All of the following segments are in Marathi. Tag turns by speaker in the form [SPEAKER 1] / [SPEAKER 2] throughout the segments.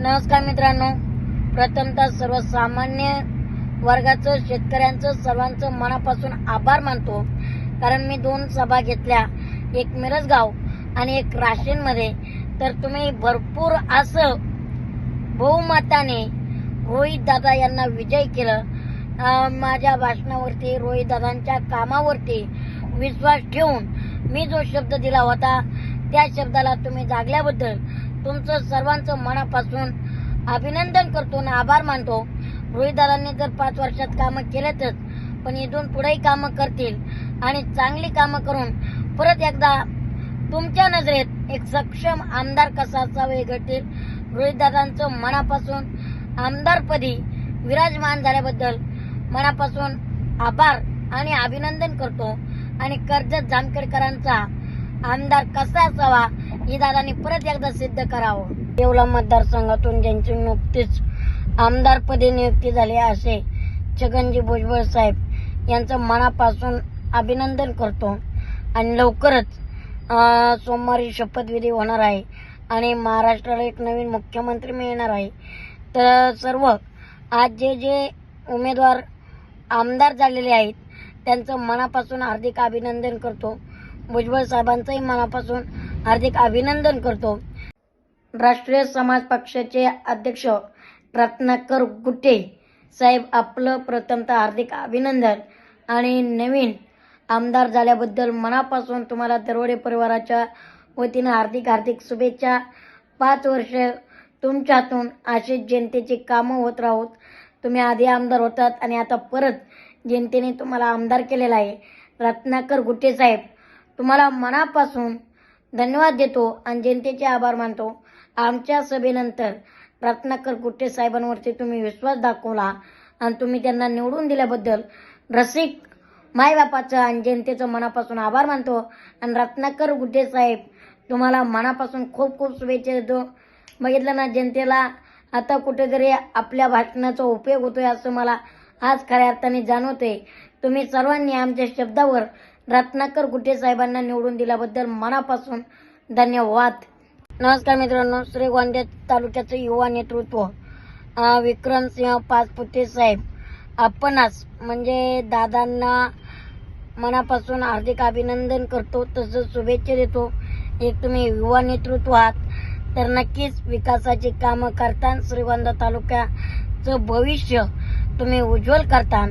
[SPEAKER 1] नमस्कार मित्रांनो. प्रथमतः सर्वसामान्य वर्गाचं शेतकऱ्यांचं सर्वांचं मनापासून आभार मानतो. कारण मी दोन सभा घेतल्या. एक मिरजगाव आणि एक राशीनमध्ये. तर तुम्ही भरपूर असं बहुमताने रोहित दादा यांना विजय केलं. माझ्या भाषणावरती रोहित दादांच्या कामावरती विश्वास ठेवून मी जो शब्द दिला होता त्या शब्दाला तुम्ही जागल्याबद्दल तुमचं सर्वांचं मनापासून अभिनंदन करतो आणि आभार मानतो. रोहित दादांनी जर पाच वर्षात कामं केलेतच पण इथून पुढेही कामं करतील आणि चांगली कामं करून परत एकदा तुमच्या नजरेत एक सक्षम आमदार कसा असावा हे घडतील रोहितदादांचं मनापासून आमदारपदी विराजमान झाल्याबद्दल मनापासून आभार आणि अभिनंदन करतो. आणि कर्जत जामखेडकरांचा आमदार कसा असावा ही परत एकदा सिद्ध करावं. येवला मतदारसंघातून ज्यांची नुकतीच आमदारपदी नियुक्ती झाली असे छगनजी भुजबळ साहेब यांचं मनापासून अभिनंदन करतो. आणि लवकरच सोमवारी शपथविधी होणार आहे आणि महाराष्ट्राला एक नवीन मुख्यमंत्री मिळणार आहे. तर सर्व आज जे जे उमेदवार आमदार झालेले आहेत त्यांचं मनापासून हार्दिक अभिनंदन करतो. भुजबळ साहेबांचंही मनापासून हार्दिक अभिनंदन करतो. राष्ट्रीय समाज पक्षाचे अध्यक्ष रत्नाकर गुट्टे साहेब आपलं प्रथमतः हार्दिक अभिनंदन. आणि नवीन आमदार झाल्याबद्दल मनापासून तुम्हाला दरोडे परिवाराच्या वतीनं हार्दिक हार्दिक शुभेच्छा. पाच वर्ष तुमच्यातून अशीच जनतेची कामं होत राहोत. तुम्ही आधी आमदार होतात आणि आता परत जनतेने तुम्हाला आमदार केलेला आहे. रत्नाकर गुट्टे साहेब तुम्हाला मनापासून धन्यवाद देतो आणि जनतेचे आभार मानतो. आमच्या सभेनंतर रत्नाकर कुट्टे साहेबांवरती तुम्ही विश्वास दाखवला आणि तुम्ही त्यांना निवडून दिल्याबद्दल रसिक मायबापाचं आणि जनतेचं मनापासून आभार मानतो. आणि रत्नाकर गुड्डे साहेब तुम्हाला मनापासून खूप खूप शुभेच्छा देतो. बघितलं ना जनतेला आता कुठेतरी आपल्या भाषणाचा उपयोग होतोय असं मला आज खऱ्या अर्थाने जाणवते तुम्ही सर्वांनी आमच्या शब्दावर रत्नाकर गुट्टे साहेबांना निवडून दिल्याबद्दल मनापासून धन्यवाद. नमस्कार मित्रांनो श्रीगोंद्या तालुक्याचं युवा नेतृत्व विक्रमसिंह पाचपुते साहेब. आपणच म्हणजे दादांना मनापासून हार्दिक अभिनंदन करतो तसंच शुभेच्छा देतो. एक तुम्ही युवा नेतृत्व आहात तर नक्कीच विकासाची कामं करता श्रीगोंदा तालुक्याचं भविष्य तुम्ही उज्ज्वल करता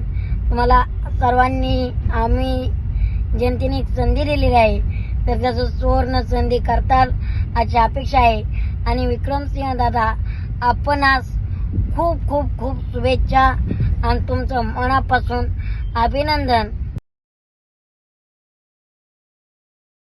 [SPEAKER 1] तुम्हाला सर्वांनी आम्ही जनतेने एक संधी दिलेली आहे. तर त्याचं सुवर्ण संधी करतात अशी अपेक्षा आहे. आणि विक्रमसिंह दादा आपण आज खूप खूप खूप शुभेच्छा आणि तुमचं मनापासून अभिनंदन.